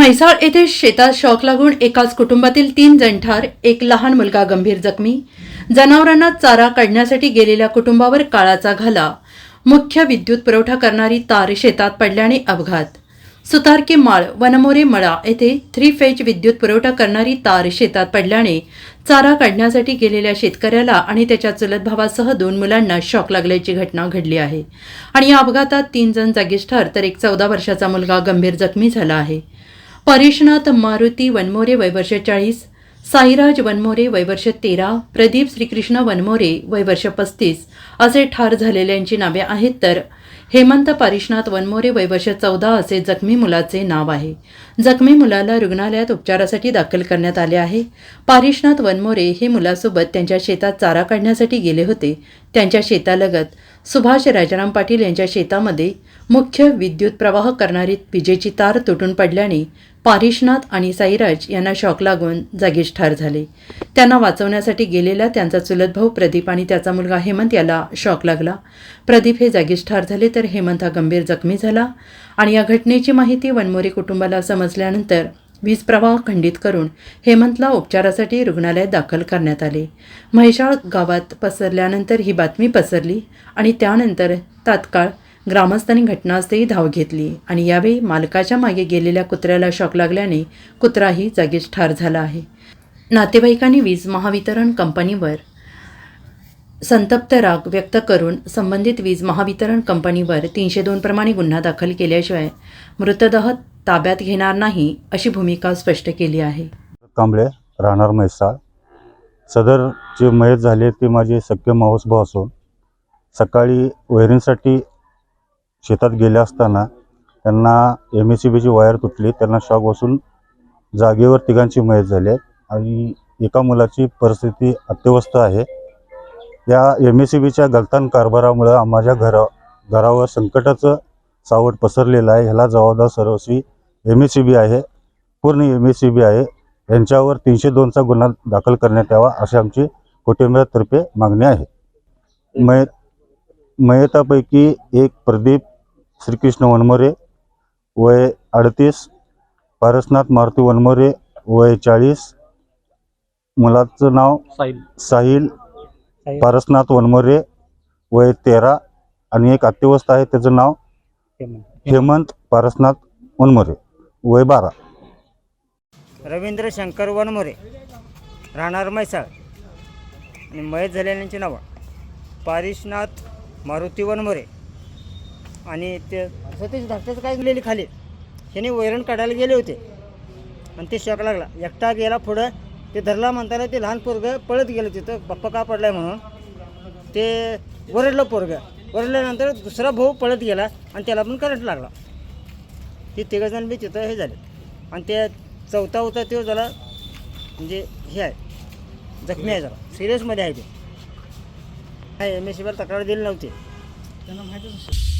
म्हैसाळ येथे शेतात शॉक लागून एकाच कुटुंबातील तीन जण ठार एक लहान मुलगा गंभीर जखमी. जनावरांना चारा काढण्यासाठी गेलेल्या कुटुंबावर काळाचा घाला मुख्य विद्युत पुरवठा करणारी तार शेतात पडल्याने अपघात. सुतारकी माळ वनमोरे मळा येथे थ्री फेज विद्युत पुरवठा करणारी तार शेतात पडल्याने चारा काढण्यासाठी गेलेल्या शेतकऱ्याला आणि त्याच्या चुलत भावासह दोन मुलांना शॉक लागल्याची घटना घडली आहे. आणि या अपघातात तीन जण जागीच ठार तर एक चौदा वर्षाचा मुलगा गंभीर जखमी झाला आहे. परेशनाथ मारुती वनमोरे वयवर्ष चाळीस साईराज वनमोरे वयवर्ष तेरा प्रदीप श्रीकृष्ण वनमोरे वयवर्ष पस्तीस असे ठार झालेल्यांची नावे आहेत तर हेमंत पारिशनाथ वनमोरे वयवर्ष चौदा असे जखमी मुलाचे नाव आहे. जखमी मुलाला रुग्णालयात उपचारासाठी दाखल करण्यात आले आहे. पारिशनाथ वनमोरे हे मुलासोबत त्यांच्या शेतात चारा काढण्यासाठी गेले होते. त्यांच्या शेतालगत सुभाष राजाराम पाटील यांच्या शेतामध्ये मुख्य विद्युत प्रवाह करणारी विजेची तार तुटून पडल्याने पारिशनाथ आणि साईराज यांना शॉक लागून जागीच ठार झाले. त्यांना वाचवण्यासाठी गेलेला त्यांचा चुलत भाऊ प्रदीप आणि त्याचा मुलगा हेमंत याला शॉक लागला. प्रदीप हे जागीच ठार झाले तर हेमंत हा गंभीर जखमी झाला आणि या घटनेची माहिती वनमोरे कुटुंबाला समजल्यानंतर वीज प्रवाह खंडित करून हेमंतला उपचारासाठी रुग्णालयात दाखल करण्यात आले. म्हैशाळ गावात पसरल्यानंतर ही बातमी पसरली आणि त्यानंतर तात्काळ ग्रामस्थांनी घटनास्थळी धाव घेतली आणि यावेळी मालकाच्या मागे गेलेल्या कुत्र्याला शॉक लागल्याने कुत्राही जागीच ठार झाला आहे. नातेवाईकांनी वीज महावितरण कंपनीवर संतप्त राग व्यक्त करून संबंधित वीज महावितरण कंपनीवर तीनशे दोन प्रमाणे गुन्हा दाखल केल्याशिवाय मृतदेह ताब्यात घेणार नाही अशी भूमिका स्पष्ट केली आहे. कांबळे राहणार म्हैसाळ. सदर जे मयत झाले ते माझे सख्य मावसभाव असून सकाळी वैरींसाठी शेतात गेले असताना त्यांना एम एस सी बीची वायर तुटली. त्यांना शॉक बसून जागेवर तिघांची मयत झाली आहे. आणि एका मुलाची परिस्थिती अत्यवस्थ आहे. या एम एस सी बीच्या गलतान कारभारामुळं माझ्या घरा घरावर संकटाचं सावट पसरलेलं आहे. ह्याला जबाबदार सर्वस्वी एम एस सी बी आहे. पूर्ण एम एस सी बी आहे. यांच्यावर तीनशे दोनचा गुन्हा दाखल करण्यात यावा अशी आमची कुटुंबियातर्फे मागणी आहे. मय मयतापैकी एक प्रदीप श्रीकृष्ण वनमोरे वय अडतीस पारसनाथ मारुती वनमोरे वय चाळीस मुलाचं नाव साहिल. साहिल पारसनाथ वनमोरे वय तेरा आणि एक अत्यवस्थ आहे त्याचं नाव हेमंत. पारसनाथ वनमोरे वय बारा. रवींद्र शंकर वनमोरे राहणार म्हैसाळ आणि मयत झालेल्यांची नावं. पारिशनाथ मारुती वनमोरे आणि ते सतीश धाकट्याचं काय गेलेली खाली? ह्याने वैरण काढायला गेले होते. आणि ते शॉक लागला. एकटा गेला पुढं. ते धरला म्हणताना ते लहान पोरगं पळत गेलं तिथं. बाप्पा का पडलाय म्हणून. ते वरडलं पोरगं. वरडल्यानंतर दुसरा भाऊ पळत गेला आणि त्याला पण करंट लागला. ते तिघंजण बी तिथं हे झाले. आणि ते चौथा होता तो झाला म्हणजे हे आहे. जखमी आहे जरा. सिरियसमध्ये आहे ते. काय एम एस सीवर तक्रार दिली नव्हती. त्यांना माहितीच